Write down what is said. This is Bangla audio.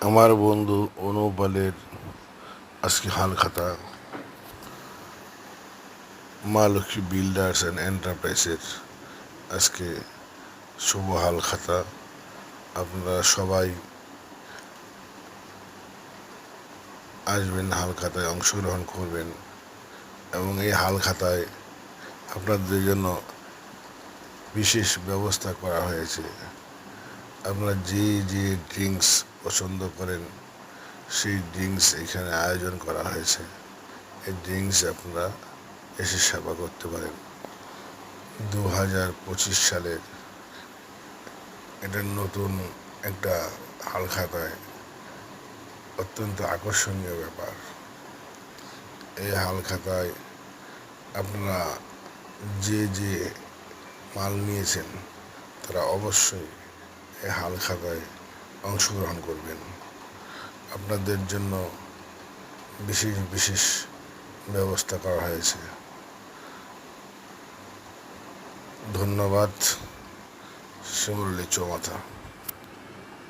আমার বন্ধু অনুপালের আজকে হালখাতা মা লক্ষ্মী বিল্ডার্স অ্যান্ড এন্টারপ্রাইজের আজকে শুভ হালখাতা আপনারা সবাই আসবেন হালখাতায় অংশগ্রহণ করবেন এবং এই হালখাতায় আপনাদের জন্য বিশেষ ব্যবস্থা করা হয়েছে। আপনারা যে যে ড্রিঙ্কস পছন্দ করেন, সেই ড্রিঙ্কস এখানে আয়োজন করা হয়েছে। এই ড্রিঙ্কস আপনারা এসে সেবা করতে পারেন। দু হাজার পঁচিশ সালের এটা নতুন একটা হালখাতায় অত্যন্ত আকর্ষণীয় ব্যাপার। এই হালখাতায় আপনারা যে যে মাল নিয়েছেন, তারা অবশ্যই এই হালখাতায় অংশগ্রহণ করবেন। আপনাদের জন্য বিশেষ বিশেষ ব্যবস্থা করা হয়েছে। ধন্যবাদ শিমুরলি চৌমাথা